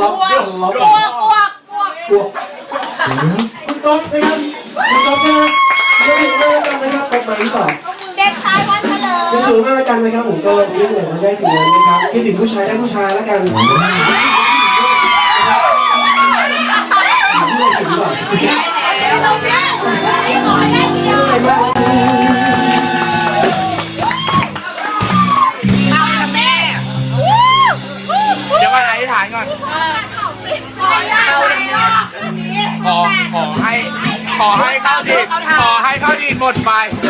ล็อกล็อกกลัวคุณก๊อฟนะครับคุณก๊อฟนะครับไม่เห็นเลยกันนะครับกฎหมายหรือเปล่า เฉลิจะมสูงหน้ากันนะครับผมก็คิดเหมือนกันได้สิ่งนั้นนะครับคิดถึงผู้ชายได้ผู้ชายแล้วกันถามเรื่องถึงก่อนตรงนี้นี่หมอได้ทีเดียวอะไรบ้างเดี๋ยวก่อนอธิษฐานก่อนขอได้ไหมขอขอให้ ขอให้เข้าดินขอให้เข้าดินหมดไปข